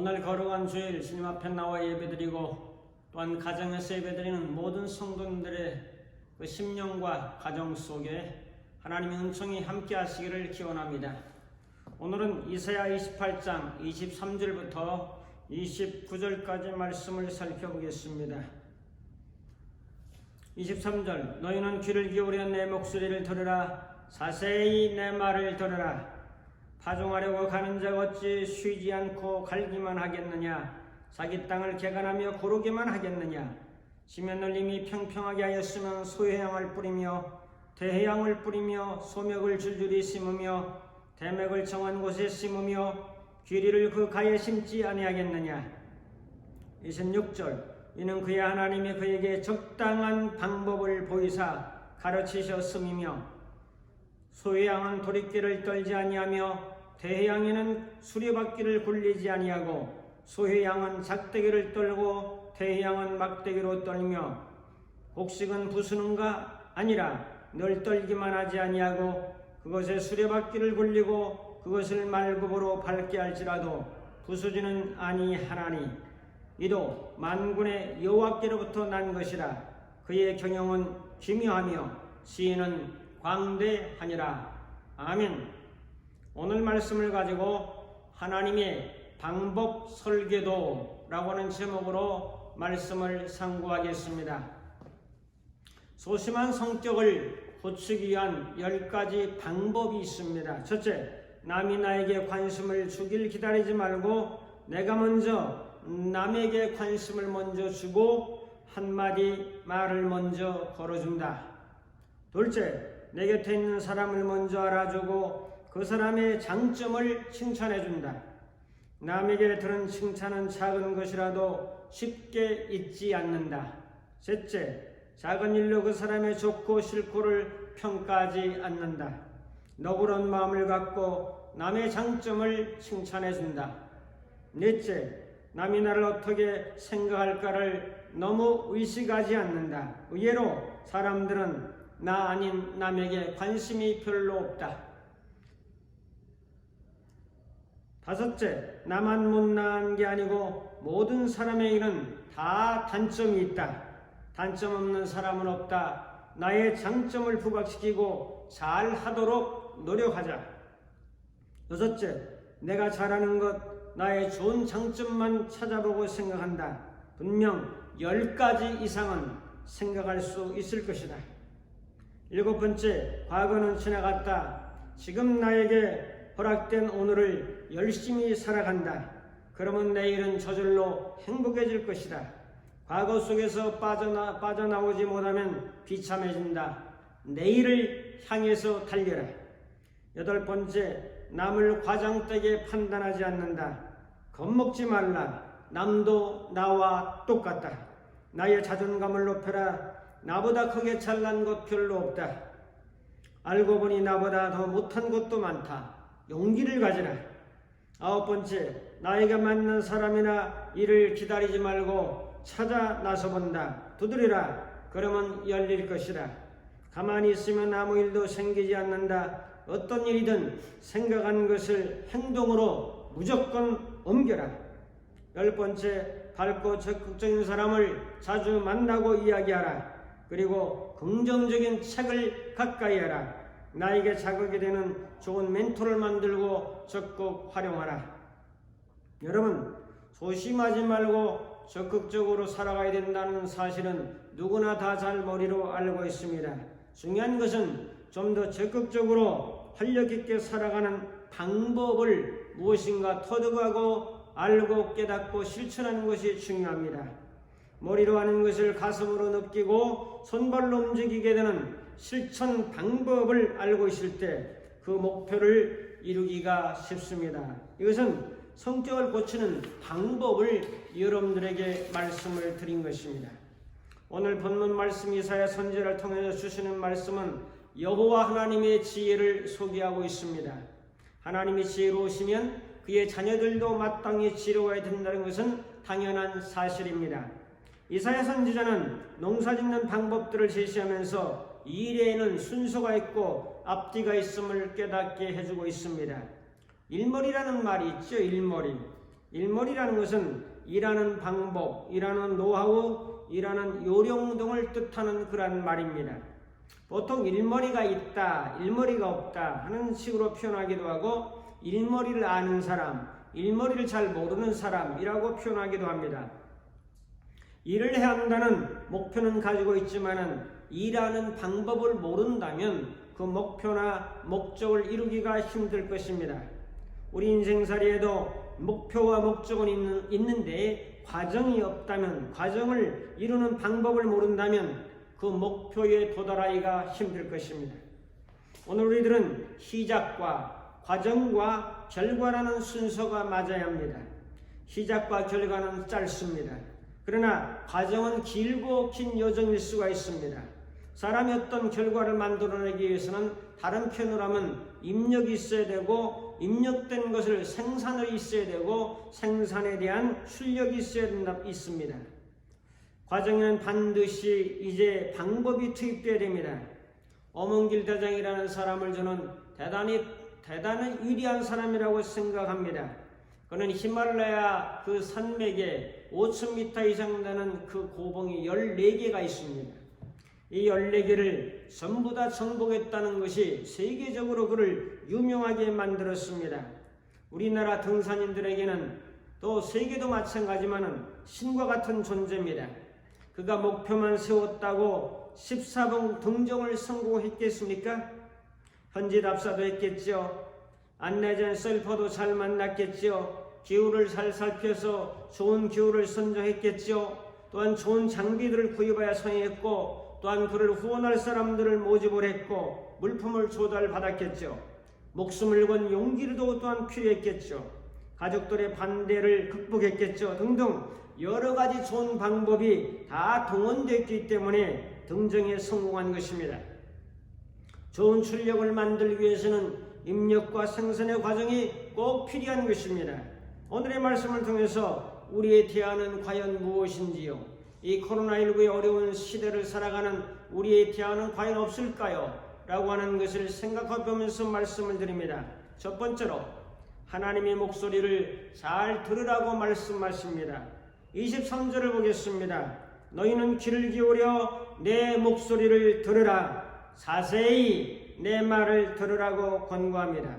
오늘 거룩한 주일 주님 앞에 나와 예배드리고 또한 가정에서 예배드리는 모든 성도님들의 그 심령과 가정 속에 하나님의 은총이 함께 하시기를 기원합니다. 오늘은 이사야 28장 23절부터 29절까지 말씀을 살펴보겠습니다. 23절 너희는 귀를 기울여 내 목소리를 들으라 자세히 내 말을 들으라 파종하려고 가는 자 어찌 쉬지 않고 갈기만 하겠느냐? 자기 땅을 개간하며 고르기만 하겠느냐? 지면을 이미 평평하게 하였으면 소해양을 뿌리며 대해양을 뿌리며 소맥을 줄줄이 심으며 대맥을 정한 곳에 심으며 귀리를 그 가에 심지 아니하겠느냐? 26절 이는 그의 하나님이 그에게 적당한 방법을 보이사 가르치셨음이며 소해양은 도리끼를 떨지 아니하며 대해양에는 수레바퀴를 굴리지 아니하고 소해양은 작대기를 떨고 대해양은 막대기로 떨며 곡식은 부수는가 아니라 늘 떨기만 하지 아니하고 그것에 수레바퀴를 굴리고 그것을 말굽으로 밟게 할지라도 부수지는 아니하나니. 이도 만군의 여호와께로부터 난 것이라. 그의 경영은 기묘하며 시인은 광대하니라 아멘. 오늘 말씀을 가지고 하나님의 방법 설계도라고 하는 제목으로 말씀을 상고하겠습니다. 소심한 성격을 고치기 위한 열 가지 방법이 있습니다. 첫째, 남이 나에게 관심을 주길 기다리지 말고 내가 먼저 남에게 관심을 먼저 주고 한마디 말을 먼저 걸어준다. 둘째, 내 곁에 있는 사람을 먼저 알아주고 그 사람의 장점을 칭찬해준다. 남에게 들은 칭찬은 작은 것이라도 쉽게 잊지 않는다. 셋째, 작은 일로 그 사람의 좋고 싫고를 평가하지 않는다. 너그러운 마음을 갖고 남의 장점을 칭찬해준다. 넷째, 남이 나를 어떻게 생각할까를 너무 의식하지 않는다. 의외로 사람들은 나 아닌 남에게 관심이 별로 없다. 다섯째, 나만 못난 게 아니고 모든 사람에게는 다 단점이 있다. 단점 없는 사람은 없다. 나의 장점을 부각시키고 잘 하도록 노력하자. 여섯째, 내가 잘하는 것, 나의 좋은 장점만 찾아보고 생각한다. 분명 열 가지 이상은 생각할 수 있을 것이다. 일곱 번째, 과거는 지나갔다. 지금 나에게 허락된 오늘을 열심히 살아간다. 그러면 내일은 저절로 행복해질 것이다. 과거 속에서 빠져나, 빠져나오지 못하면 비참해진다. 내일을 향해서 달려라. 여덟 번째, 남을 과장되게 판단하지 않는다. 겁먹지 말라. 남도 나와 똑같다. 나의 자존감을 높여라. 나보다 크게 잘난 것 별로 없다. 알고 보니 나보다 더 못한 것도 많다. 용기를 가지라. 아홉 번째, 나에게 맞는 사람이나 일을 기다리지 말고 찾아 나서 본다. 두드리라. 그러면 열릴 것이라. 가만히 있으면 아무 일도 생기지 않는다. 어떤 일이든 생각한 것을 행동으로 무조건 옮겨라. 열 번째, 밝고 적극적인 사람을 자주 만나고 이야기하라. 그리고 긍정적인 책을 가까이 하라. 나에게 자극이 되는 좋은 멘토를 만들고 적극 활용하라. 여러분, 소심하지 말고 적극적으로 살아가야 된다는 사실은 누구나 다 잘 머리로 알고 있습니다. 중요한 것은 좀 더 적극적으로 활력 있게 살아가는 방법을 무엇인가 터득하고 알고 깨닫고 실천하는 것이 중요합니다. 머리로 하는 것을 가슴으로 느끼고 손발로 움직이게 되는 실천 방법을 알고 있을 때 그 목표를 이루기가 쉽습니다. 이것은 성격을 고치는 방법을 여러분들에게 말씀을 드린 것입니다. 오늘 본문 말씀 이사야 선지를 통해서 주시는 말씀은 여호와 하나님의 지혜를 소개하고 있습니다. 하나님이 지혜로우시면 그의 자녀들도 마땅히 지혜로워야 된다는 것은 당연한 사실입니다. 이사야 선지자는 농사 짓는 방법들을 제시하면서 일에는 순서가 있고 앞뒤가 있음을 깨닫게 해주고 있습니다. 일머리라는 말이 있죠. 일머리. 일머리라는 것은 일하는 방법, 일하는 노하우, 일하는 요령 등을 뜻하는 그런 말입니다. 보통 일머리가 있다, 일머리가 없다 하는 식으로 표현하기도 하고 일머리를 아는 사람, 일머리를 잘 모르는 사람이라고 표현하기도 합니다. 일을 해야 한다는 목표는 가지고 있지만은 일하는 방법을 모른다면 그 목표나 목적을 이루기가 힘들 것입니다. 우리 인생살이에도 목표와 목적은 있는, 있는데 과정이 없다면 과정을 이루는 방법을 모른다면 그 목표에 도달하기가 힘들 것입니다. 오늘 우리들은 시작과 과정과 결과라는 순서가 맞아야 합니다. 시작과 결과는 짧습니다. 그러나 과정은 길고 긴 여정일 수가 있습니다. 사람이 어떤 결과를 만들어내기 위해서는 다른 표현으로 하면 입력이 있어야 되고 입력된 것을 생산을 있어야 되고 생산에 대한 출력이 있어야 된다 있습니다. 과정에는 반드시 이제 방법이 투입되어야 됩니다. 어몽길 대장이라는 사람을 저는 대단히 대단히 위대한 사람이라고 생각합니다. 그는 히말라야 그 산맥에 5,000m 이상 되는 그 고봉이 14개가 있습니다. 이 14개를 전부 다 정복했다는 것이 세계적으로 그를 유명하게 만들었습니다. 우리나라 등산인들에게는 또 세계도 마찬가지만은 신과 같은 존재입니다. 그가 목표만 세웠다고 14번 등정을 성공했겠습니까? 현지 답사도 했겠죠. 안내전 셀퍼도 잘 만났겠죠. 기후를 잘 살펴서 좋은 기후를 선정했겠죠. 또한 좋은 장비들을 구입하여 성행했고 또한 그를 후원할 사람들을 모집을 했고 물품을 조달받았겠죠. 목숨을 건 용기도 또한 필요했겠죠. 가족들의 반대를 극복했겠죠. 등등 여러 가지 좋은 방법이 다 동원됐기 때문에 등정에 성공한 것입니다. 좋은 출력을 만들기 위해서는 입력과 생산의 과정이 꼭 필요한 것입니다. 오늘의 말씀을 통해서 우리의 대안은 과연 무엇인지요? 이 코로나19의 어려운 시대를 살아가는 우리의 대안은 과연 없을까요? 라고 하는 것을 생각해 보면서 말씀을 드립니다. 첫 번째로 하나님의 목소리를 잘 들으라고 말씀하십니다. 23절을 보겠습니다. 너희는 귀를 기울여 내 목소리를 들으라. 자세히 내 말을 들으라고 권고합니다.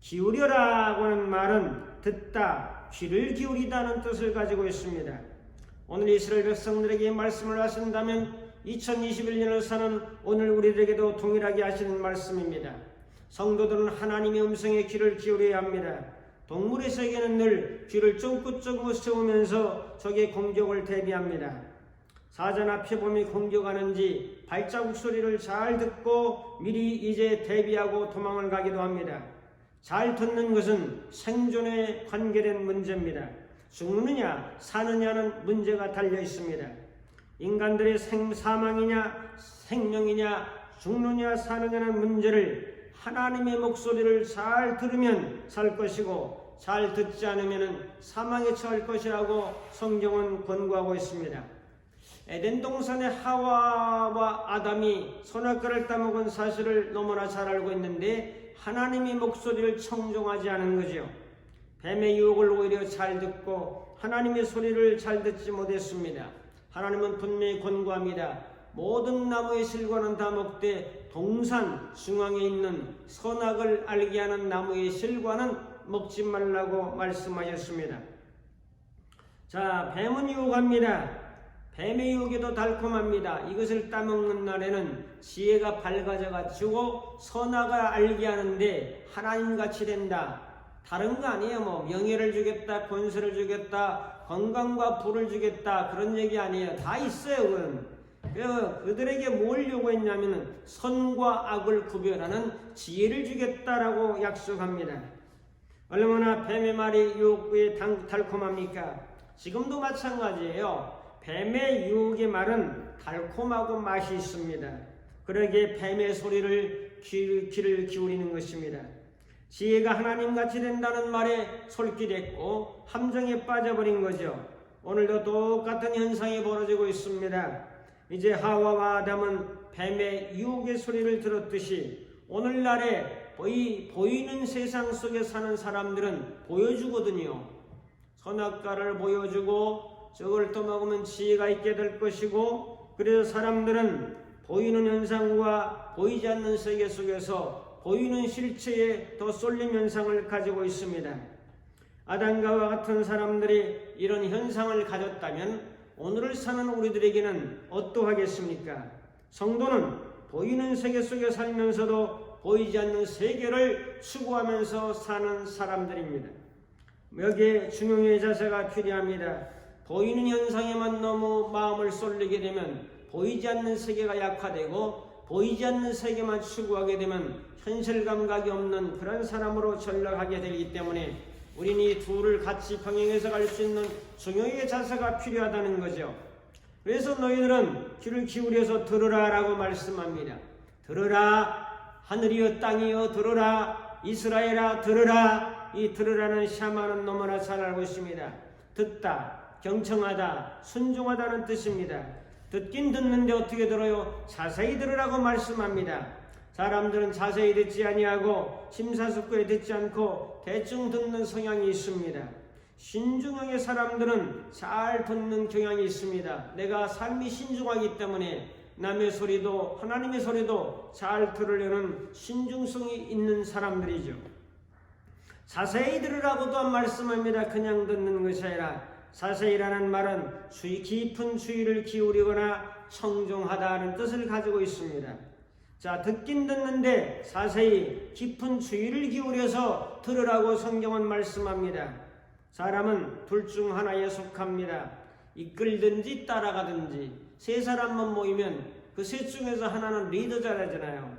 기울여라고 하는 말은 듣다, 귀를 기울이다는 뜻을 가지고 있습니다. 오늘 이스라엘 백성들에게 말씀을 하신다면 2021년을 사는 오늘 우리들에게도 동일하게 하시는 말씀입니다. 성도들은 하나님의 음성에 귀를 기울여야 합니다. 동물의 세계는 늘 귀를 쫑긋쫑긋 세우면서 적의 공격을 대비합니다. 사자나 표범이 공격하는지 발자국 소리를 잘 듣고 미리 이제 대비하고 도망을 가기도 합니다. 잘 듣는 것은 생존에 관계된 문제입니다. 죽느냐 사느냐는 문제가 달려 있습니다. 인간들의 생 사망이냐 생명이냐 죽느냐 사느냐는 문제를 하나님의 목소리를 잘 들으면 살 것이고 잘 듣지 않으면 사망에 처할 것이라고 성경은 권고하고 있습니다. 에덴 동산의 하와와 아담이 선악과를 따먹은 사실을 너무나 잘 알고 있는데 하나님의 목소리를 청종하지 않은 거죠. 뱀의 유혹을 오히려 잘 듣고 하나님의 소리를 잘 듣지 못했습니다. 하나님은 분명히 권고합니다. 모든 나무의 실과는 다 먹되 동산 중앙에 있는 선악을 알게 하는 나무의 실과는 먹지 말라고 말씀하셨습니다. 자, 뱀은 유혹합니다. 뱀의 유혹에도 달콤합니다. 이것을 따먹는 날에는 지혜가 밝아져 가지고 선악을 알게 하는데 하나님같이 된다. 다른 거 아니에요. 뭐 명예를 주겠다, 권세를 주겠다, 건강과 부를 주겠다 그런 얘기 아니에요. 다 있어요. 그건. 그래서 그들에게 뭘 요구했냐면은 선과 악을 구별하는 지혜를 주겠다라고 약속합니다. 얼마나 뱀의 말이 유혹에 달콤합니까? 지금도 마찬가지예요. 뱀의 유혹의 말은 달콤하고 맛이 있습니다. 그러기에 뱀의 소리를 귀, 귀를 기울이는 것입니다. 지혜가 하나님같이 된다는 말에 솔깃했고 함정에 빠져버린 거죠. 오늘도 똑같은 현상이 벌어지고 있습니다. 이제 하와와 아담은 뱀의 유혹의 소리를 들었듯이 오늘날에 보이, 보이는 세상 속에 사는 사람들은 보여주거든요. 선악과를 보여주고 저걸 또 먹으면 지혜가 있게 될 것이고 그래서 사람들은 보이는 현상과 보이지 않는 세계 속에서 보이는 실체에 더 쏠림 현상을 가지고 있습니다. 아담과 같은 사람들이 이런 현상을 가졌다면 오늘을 사는 우리들에게는 어떠하겠습니까? 성도는 보이는 세계 속에 살면서도 보이지 않는 세계를 추구하면서 사는 사람들입니다. 여기에 중용의 자세가 필요합니다. 보이는 현상에만 너무 마음을 쏠리게 되면 보이지 않는 세계가 약화되고 보이지 않는 세계만 추구하게 되면 현실 감각이 없는 그런 사람으로 전락하게 되기 때문에 우리는 이 둘을 같이 병행해서 갈 수 있는 중용의 자세가 필요하다는 거죠. 그래서 너희들은 귀를 기울여서 들으라 라고 말씀합니다. 들으라 하늘이여 땅이여 들으라 이스라엘아 들으라 이 들으라는 샤마는 너무나 잘 알고 있습니다. 듣다 경청하다 순종하다는 뜻입니다. 듣긴 듣는데 어떻게 들어요? 자세히 들으라고 말씀합니다. 사람들은 자세히 듣지 아니하고 심사숙고히 듣지 않고 대충 듣는 성향이 있습니다. 신중형의 사람들은 잘 듣는 경향이 있습니다. 내가 삶이 신중하기 때문에 남의 소리도 하나님의 소리도 잘 들으려는 신중성이 있는 사람들이죠. 자세히 들으라고도 말씀합니다. 그냥 듣는 것이 아니라 자세히라는 말은 주의 깊은 주의를 기울이거나 청종하다는 뜻을 가지고 있습니다. 자, 듣긴 듣는데 자세히 깊은 주의를 기울여서 들으라고 성경은 말씀합니다. 사람은 둘 중 하나에 속합니다. 이끌든지 따라가든지 세 사람만 모이면 그 셋 중에서 하나는 리더자라잖아요.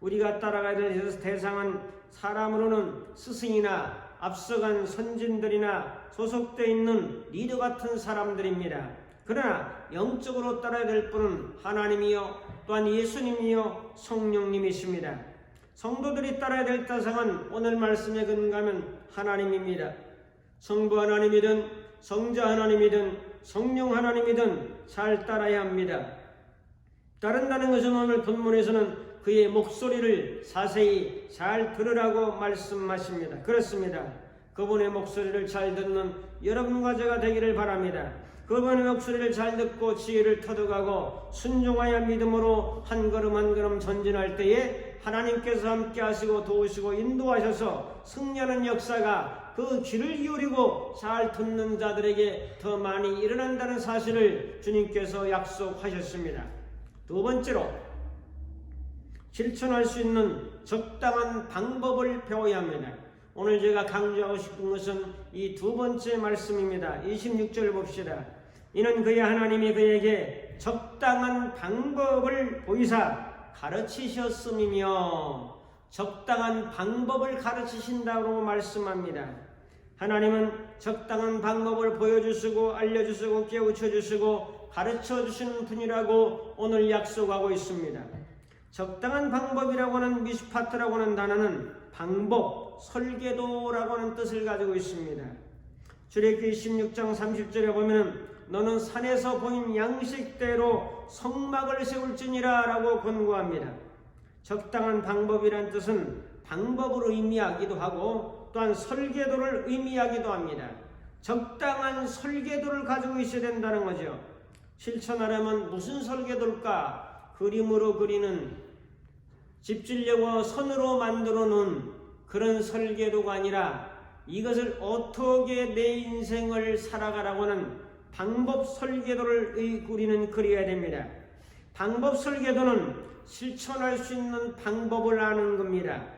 우리가 따라가야 될 대상은 사람으로는 스승이나 앞서간 선진들이나 소속되어 있는 리더 같은 사람들입니다. 그러나 영적으로 따라야 될 분은 하나님이요 또한 예수님이요 성령님이십니다. 성도들이 따라야 될 대상은 오늘 말씀에 근거하면 하나님입니다. 성부 하나님이든 성자 하나님이든 성령 하나님이든 잘 따라야 합니다. 따른다는 것은 오늘 본문에서는 그의 목소리를 자세히 잘 들으라고 말씀하십니다. 그렇습니다. 그분의 목소리를 잘 듣는 여러분과 제가 되기를 바랍니다. 그분의 목소리를 잘 듣고 지혜를 터득하고 순종하여 믿음으로 한 걸음 한 걸음 전진할 때에 하나님께서 함께 하시고 도우시고 인도하셔서 승리하는 역사가 그 귀를 기울이고 잘 듣는 자들에게 더 많이 일어난다는 사실을 주님께서 약속하셨습니다. 두 번째로 실천할 수 있는 적당한 방법을 배워야 합니다. 오늘 제가 강조하고 싶은 것은 이 두 번째 말씀입니다. 26절 봅시다. 이는 그의 하나님이 그에게 적당한 방법을 보이사 가르치셨음이며 적당한 방법을 가르치신다고 말씀합니다. 하나님은 적당한 방법을 보여주시고 알려주시고 깨우쳐 주시고 가르쳐 주시는 분이라고 오늘 약속하고 있습니다. 적당한 방법이라고 하는 미스파트라고 하는 단어는 방법, 설계도라고 하는 뜻을 가지고 있습니다. 출애굽기 16장 30절에 보면 너는 산에서 보인 양식대로 성막을 세울지니라 라고 권고합니다. 적당한 방법이란 뜻은 방법으로 의미하기도 하고 또한 설계도를 의미하기도 합니다. 적당한 설계도를 가지고 있어야 된다는 거죠. 실천하려면 무슨 설계도일까? 그림으로 그리는 집질려고 선으로 만들어 놓은 그런 설계도가 아니라 이것을 어떻게 내 인생을 살아가라고 하는 방법 설계도를 우리는 그려야 됩니다. 방법 설계도는 실천할 수 있는 방법을 아는 겁니다.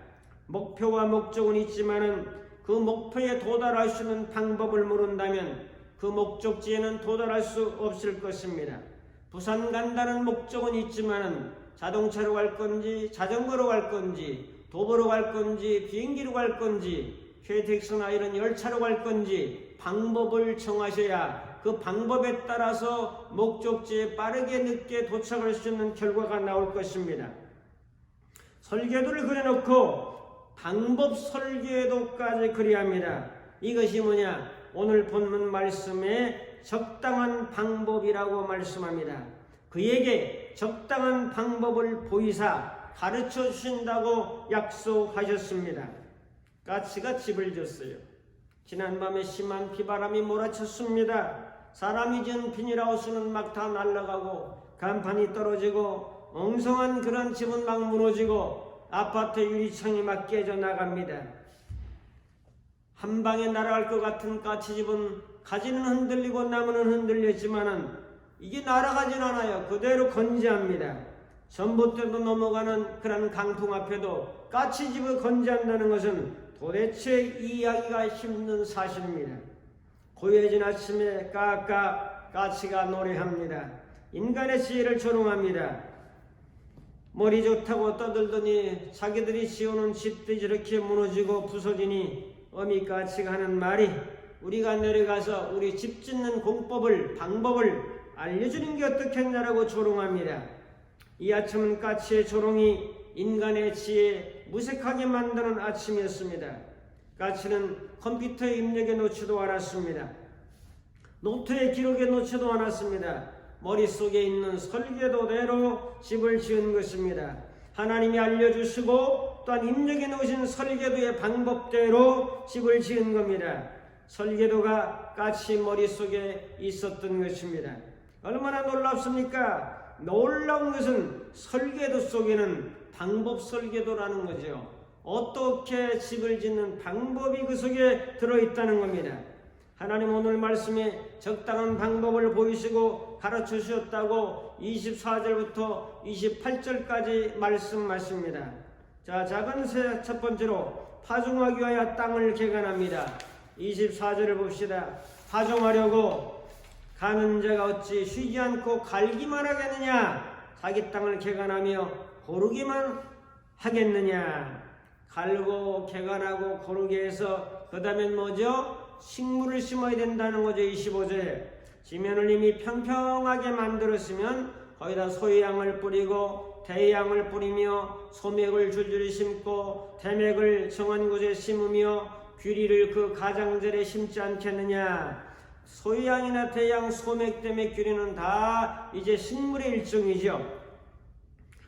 목표와 목적은 있지만은 그 목표에 도달할 수 있는 방법을 모른다면 그 목적지에는 도달할 수 없을 것입니다. 부산 간다는 목적은 있지만은 자동차로 갈 건지 자전거로 갈 건지 도보로 갈 건지 비행기로 갈 건지 KTX나 이런 열차로 갈 건지 방법을 정하셔야 그 방법에 따라서 목적지에 빠르게 늦게 도착할 수 있는 결과가 나올 것입니다. 설계도를 그려놓고 방법 설계도까지 그려야 합니다. 이것이 뭐냐? 오늘 본문 말씀에 적당한 방법이라고 말씀합니다. 그에게 적당한 방법을 보이사 가르쳐 주신다고 약속하셨습니다. 까치가 집을 졌어요. 지난밤에 심한 비바람이 몰아쳤습니다. 사람이 지은 비닐하우스는 막 다 날아가고 간판이 떨어지고 엉성한 그런 집은 막 무너지고 아파트 유리창이 막 깨져 나갑니다. 한 방에 날아갈 것 같은 까치집은 가지는 흔들리고 나무는 흔들렸지만은 이게 날아가진 않아요. 그대로 건재합니다. 전봇대도 넘어가는 그런 강풍 앞에도 까치집을 건재한다는 것은 도대체 이해하기가 힘든 사실입니다. 고요해진 아침에 까까 까치가 노래합니다. 인간의 지혜를 조롱합니다. 머리 좋다고 떠들더니 자기들이 지어놓은 집들이 저렇게 무너지고 부서지니 어미까치가 하는 말이 우리가 내려가서 우리 집 짓는 공법을 방법을 알려주는 게 어떻겠냐라고 조롱합니다. 이 아침은 까치의 조롱이 인간의 지혜 무색하게 만드는 아침이었습니다. 까치는 컴퓨터에 입력해 놓지도 않았습니다. 노트에 기록해 놓지도 않았습니다. 머릿속에 있는 설계도대로 집을 지은 것입니다. 하나님이 알려주시고 또한 입력해 놓으신 설계도의 방법대로 집을 지은 겁니다. 설계도가 까치 머릿속에 있었던 것입니다. 얼마나 놀랍습니까? 놀라운 것은 설계도 속에는 방법 설계도라는 거죠. 어떻게 집을 짓는 방법이 그 속에 들어있다는 겁니다. 하나님 오늘 말씀에 적당한 방법을 보이시고 가르쳐 주셨다고 24절부터 28절까지 말씀하십니다. 자, 작은 새 첫 번째로 파종하기 위하여 땅을 개간합니다. 24절을 봅시다. 파종하려고 가는 자가 어찌 쉬지 않고 갈기만 하겠느냐? 자기 땅을 개간하며 고르기만 하겠느냐? 갈고 개간하고 고르게 해서 그 다음엔 뭐죠? 식물을 심어야 된다는 거죠. 25절. 지면을 이미 평평하게 만들었으면 거기다 소양을 뿌리고 대양을 뿌리며 소맥을 줄줄이 심고 대맥을 정한 곳에 심으며 귀리를 그 가장절에 심지 않겠느냐. 소양이나 대양, 소맥 때문에 귀리는 다 이제 식물의 일종이죠.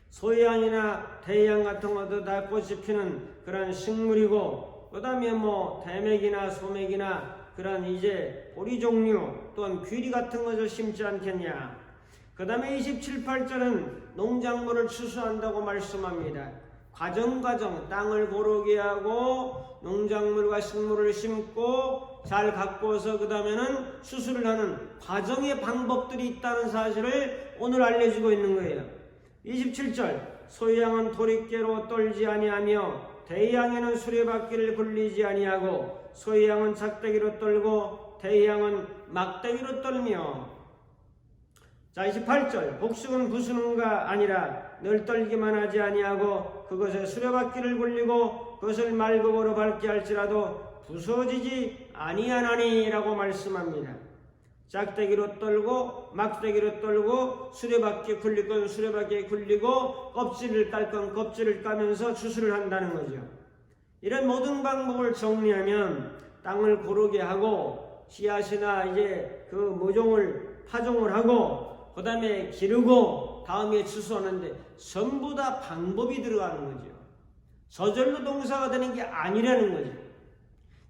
소양이나 대양 같은 것도 다 꽃이 피는 그런 식물이고 그 다음에 뭐 대맥이나 소맥이나 그런 이제 보리 종류 또는 귀리 같은 것을 심지 않겠냐. 그 다음에 27, 8절은 농작물을 추수한다고 말씀합니다. 과정 과정 땅을 고르게 하고 농작물과 식물을 심고 잘 가꾸어서 그 다음에는 추수를 하는 과정의 방법들이 있다는 사실을 오늘 알려주고 있는 거예요. 27절 소양은 도리깨로 떨지 아니하며 대양에는 수레바퀴를 굴리지 아니하고 소양은 작대기로 떨고 대양은 막대기로 떨며 자 28절 복숭은 부수는가 아니라 늘 떨기만 하지 아니하고 그것에 수레바퀴를 굴리고 그것을 말급으로 밟게 할지라도 부서지지 아니하나니라고 말씀합니다. 짝대기로 떨고 막대기로 떨고 수레바퀴 굴릴 건 수레바퀴에 굴리고 껍질을 깔 건 껍질을 까면서 추수를 한다는 거죠. 이런 모든 방법을 정리하면 땅을 고르게 하고 씨앗이나 이제 그 모종을 파종을 하고 그 다음에 기르고 다음에 추수하는데 전부 다 방법이 들어가는 거죠. 저절로 농사가 되는 게 아니라는 거죠.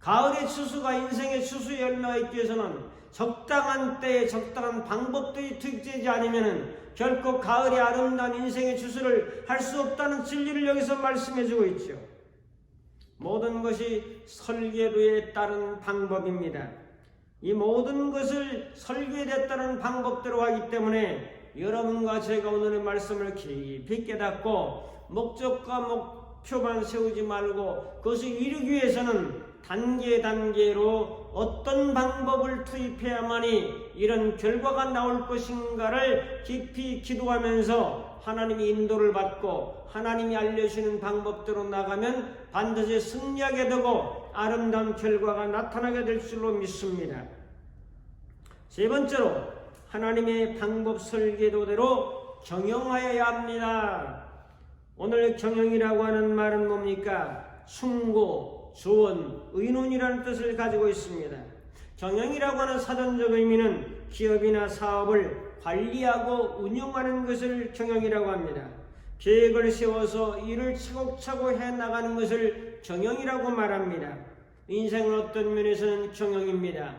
가을의 추수가 인생의 추수 열매가 있기 위해서는 적당한 때에 적당한 방법들이 특제지 않으면 결코 가을의 아름다운 인생의 추수를 할 수 없다는 진리를 여기서 말씀해 주고 있죠. 모든 것이 설계도에 따른 방법입니다. 이 모든 것을 설계됐다는 방법대로 하기 때문에 여러분과 제가 오늘의 말씀을 깊이 깨닫고 목적과 목표만 세우지 말고 그것을 이루기 위해서는 단계 단계로 어떤 방법을 투입해야만이 이런 결과가 나올 것인가를 깊이 기도하면서 하나님이 인도를 받고 하나님이 알려주시는 방법대로 나가면 반드시 승리하게 되고 아름다운 결과가 나타나게 될 줄로 믿습니다. 세 번째로 하나님의 방법 설계도대로 경영하여야 합니다. 오늘 경영이라고 하는 말은 뭡니까? 충고, 조언, 의논이라는 뜻을 가지고 있습니다. 경영이라고 하는 사전적 의미는 기업이나 사업을 관리하고 운영하는 것을 경영이라고 합니다. 계획을 세워서 일을 차곡차곡 해 나가는 것을 경영이라고 말합니다. 인생은 어떤 면에서는 경영입니다.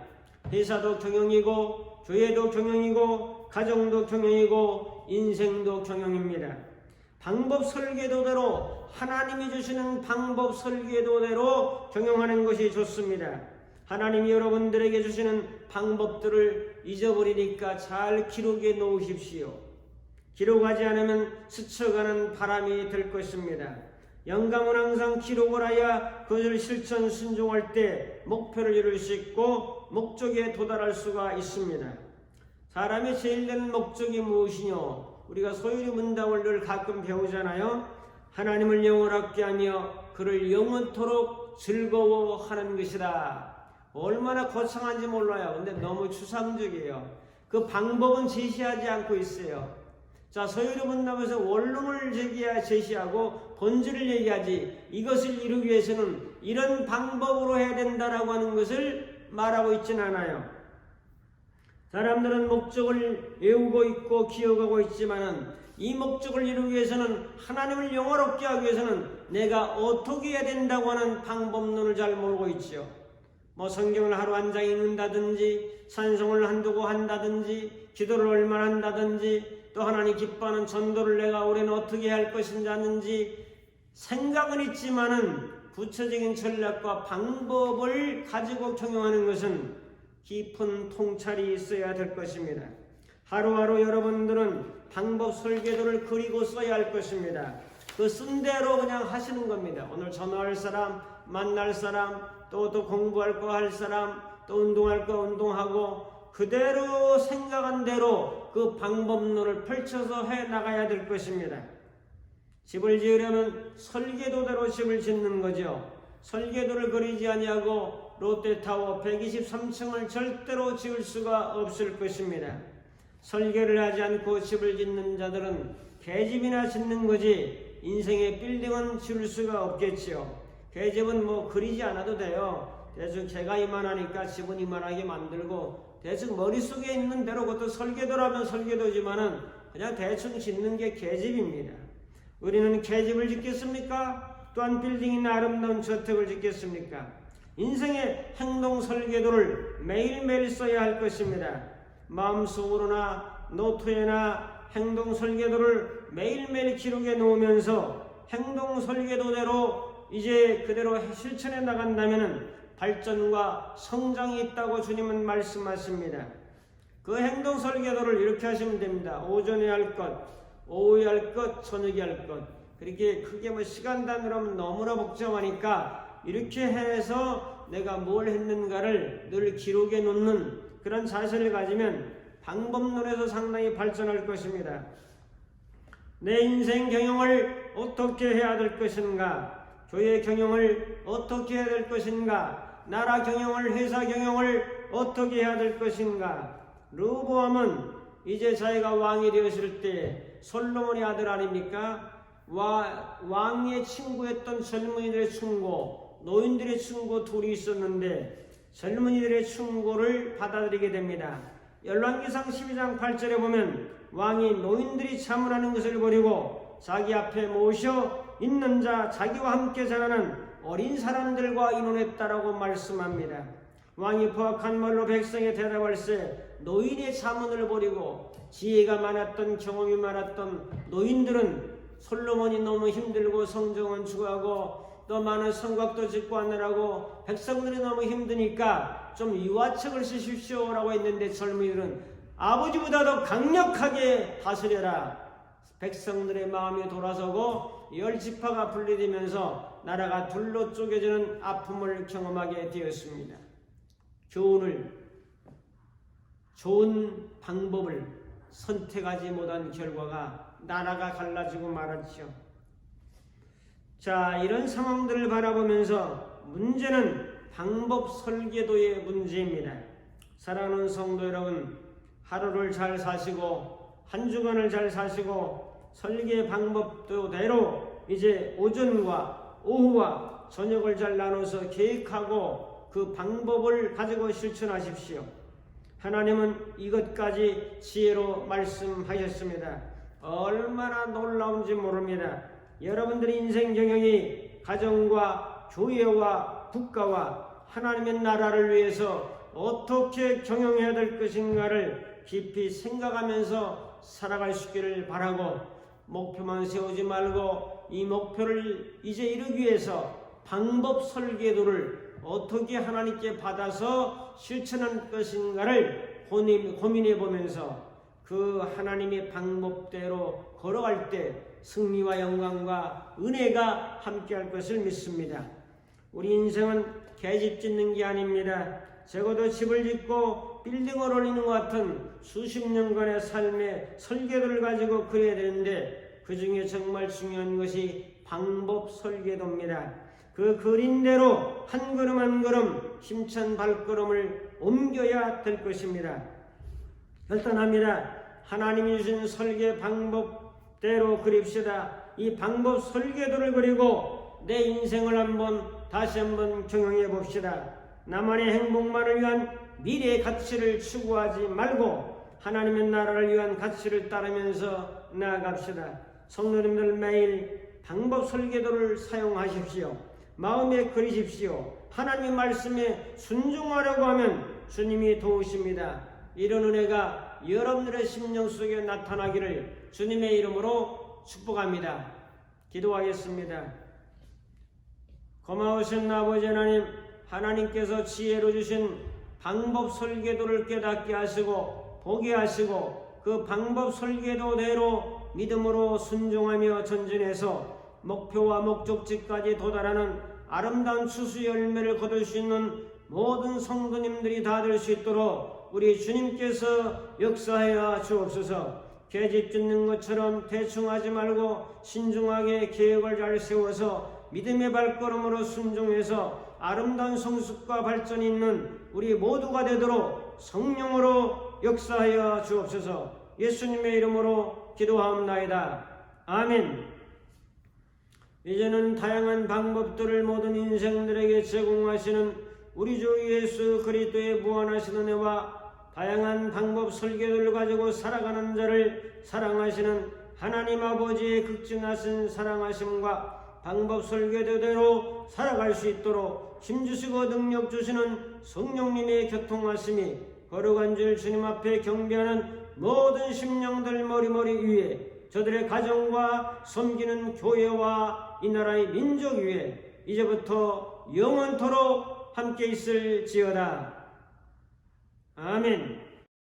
회사도 경영이고 교회도 경영이고 가정도 경영이고 인생도 경영입니다. 방법 설계도대로 하나님이 주시는 방법 설계 도대로 경영하는 것이 좋습니다. 하나님이 여러분들에게 주시는 방법들을 잊어버리니까 잘 기록해 놓으십시오. 기록하지 않으면 스쳐가는 바람이 될 것입니다. 영감은 항상 기록을 하여 그것을 실천 순종할 때 목표를 이룰 수 있고 목적에 도달할 수가 있습니다. 사람의 제일 되는 목적이 무엇이뇨? 우리가 소유리 문답을 늘 가끔 배우잖아요. 하나님을 영원하게 하며 그를 영원토록 즐거워하는 것이다. 얼마나 거창한지 몰라요. 근데 너무 추상적이에요. 그 방법은 제시하지 않고 있어요. 자, 소유리 문답에서 원론을 제기해 제시하고 본질을 얘기하지 이것을 이루기 위해서는 이런 방법으로 해야 된다라고 하는 것을 말하고 있지는 않아요. 사람들은 목적을 외우고 있고 기억하고 있지만은 이 목적을 이루기 위해서는 하나님을 영화롭게 하기 위해서는 내가 어떻게 해야 된다고 하는 방법론을 잘 모르고 있지요. 뭐 성경을 하루 한 장 읽는다든지 산송을 한두고 한다든지 기도를 얼마나 한다든지 또 하나님 기뻐하는 전도를 내가 올해는 어떻게 할 것인지 아는지 생각은 있지만은 구체적인 전략과 방법을 가지고 경영하는 것은 깊은 통찰이 있어야 될 것입니다. 하루하루 여러분들은 방법 설계도를 그리고 써야 할 것입니다. 그 쓴 대로 그냥 하시는 겁니다. 오늘 전화할 사람, 만날 사람, 또 또 공부할 거 할 사람, 또 운동할 거 운동하고 그대로 생각한 대로 그 방법론을 펼쳐서 해 나가야 될 것입니다. 집을 지으려면 설계도대로 집을 짓는 거죠. 설계도를 그리지 아니하고 롯데타워 123층을 절대로 지을 수가 없을 것입니다. 설계를 하지 않고 집을 짓는 자들은 개집이나 짓는 거지 인생의 빌딩은 지을 수가 없겠지요. 개집은 뭐 그리지 않아도 돼요. 대충 개가 이만하니까 집은 이만하게 만들고 대충 머릿속에 있는 대로 그것도 설계도라면 설계도지만은 그냥 대충 짓는 게 개집입니다. 우리는 개집을 짓겠습니까? 또한 빌딩이나 아름다운 저택을 짓겠습니까? 인생의 행동 설계도를 매일매일 써야 할 것입니다. 마음속으로나 노트에나 행동 설계도를 매일매일 기록해 놓으면서 행동 설계도대로 이제 그대로 실천해 나간다면 발전과 성장이 있다고 주님은 말씀하십니다. 그 행동 설계도를 이렇게 하시면 됩니다. 오전에 할 것, 오후에 할 것, 저녁에 할 것. 그렇게 크게 뭐 시간 단위로 하면 너무나 복잡하니까 이렇게 해서 내가 뭘 했는가를 늘 기록해 놓는 그런 자세를 가지면 방법론에서 상당히 발전할 것입니다. 내 인생 경영을 어떻게 해야 될 것인가? 교회 경영을 어떻게 해야 될 것인가? 나라 경영을, 회사 경영을 어떻게 해야 될 것인가? 르보암은 이제 자기가 왕이 되었을 때 솔로몬의 아들 아닙니까? 와, 왕의 친구였던 젊은이들의 충고, 노인들의 충고 둘이 있었는데 젊은이들의 충고를 받아들이게 됩니다. 열왕기상 12장 8절에 보면 왕이 노인들이 자문하는 것을 버리고 자기 앞에 모셔 있는 자 자기와 함께 자라는 어린 사람들과 의논했다라고 말씀합니다. 왕이 포악한 말로 백성에 대답할세 노인의 자문을 버리고 지혜가 많았던 경험이 많았던 노인들은 솔로몬이 너무 힘들고 성정은 추구하고 또 많은 성곽도 짓고 하느라고 백성들이 너무 힘드니까 좀 유화책을 쓰십시오라고 했는데 젊은이들은 아버지보다 더 강력하게 다스려라. 백성들의 마음이 돌아서고 열 지파가 분리되면서 나라가 둘로 쪼개지는 아픔을 경험하게 되었습니다. 교훈을 좋은 방법을 선택하지 못한 결과가 나라가 갈라지고 말았죠. 자, 이런 상황들을 바라보면서 문제는 방법 설계도의 문제입니다. 사랑하는 성도 여러분, 하루를 잘 사시고 한 주간을 잘 사시고 설계 방법대로 이제 오전과 오후와 저녁을 잘 나눠서 계획하고 그 방법을 가지고 실천하십시오. 하나님은 이것까지 지혜로 말씀하셨습니다. 얼마나 놀라운지 모릅니다. 여러분들의 인생 경영이 가정과 교회와 국가와 하나님의 나라를 위해서 어떻게 경영해야 될 것인가를 깊이 생각하면서 살아갈 수 있기를 바라고 목표만 세우지 말고 이 목표를 이제 이루기 위해서 방법 설계도를 어떻게 하나님께 받아서 실천할 것인가를 고민해 보면서 그 하나님의 방법대로 걸어갈 때 승리와 영광과 은혜가 함께할 것을 믿습니다. 우리 인생은 계집 짓는 게 아닙니다. 적어도 집을 짓고 빌딩을 올리는 것 같은 수십 년간의 삶의 설계도를 가지고 그려야 되는데 그 중에 정말 중요한 것이 방법 설계도입니다. 그 그린 대로 한 걸음 한 걸음 힘찬 발걸음을 옮겨야 될 것입니다. 결단합니다. 하나님이 주신 설계 방법 대로 그립시다. 이 방법 설계도를 그리고 내 인생을 한번 다시 한번 경영해 봅시다. 나만의 행복만을 위한 미래의 가치를 추구하지 말고 하나님의 나라를 위한 가치를 따르면서 나아갑시다. 성도님들 매일 방법 설계도를 사용하십시오. 마음에 그리십시오. 하나님의 말씀에 순종하려고 하면 주님이 도우십니다. 이런 은혜가 여러분들의 심령 속에 나타나기를 주님의 이름으로 축복합니다. 기도하겠습니다. 고마우신 아버지 하나님, 하나님께서 지혜로 주신 방법 설계도를 깨닫게 하시고 보게 하시고 그 방법 설계도대로 믿음으로 순종하며 전진해서 목표와 목적지까지 도달하는 아름다운 추수 열매를 거둘 수 있는 모든 성도님들이 다 될 수 있도록 우리 주님께서 역사하여 주옵소서. 계집 짓는 것처럼 대충 하지 말고 신중하게 계획을 잘 세워서 믿음의 발걸음으로 순종해서 아름다운 성숙과 발전이 있는 우리 모두가 되도록 성령으로 역사하여 주옵소서. 예수님의 이름으로 기도하옵나이다. 아멘. 이제는 다양한 방법들을 모든 인생들에게 제공하시는 우리 주 예수 그리스도의 무한하신 은혜와 다양한 방법 설계를 가지고 살아가는 자를 사랑하시는 하나님 아버지의 극진하신 사랑하심과 방법 설계도대로 살아갈 수 있도록 힘주시고 능력 주시는 성령님의 교통하심이 거룩한 줄 주님 앞에 경배하는 모든 심령들 머리머리 위에 저들의 가정과 섬기는 교회와 이 나라의 민족 위에 이제부터 영원토록 함께 있을지어다. 아멘.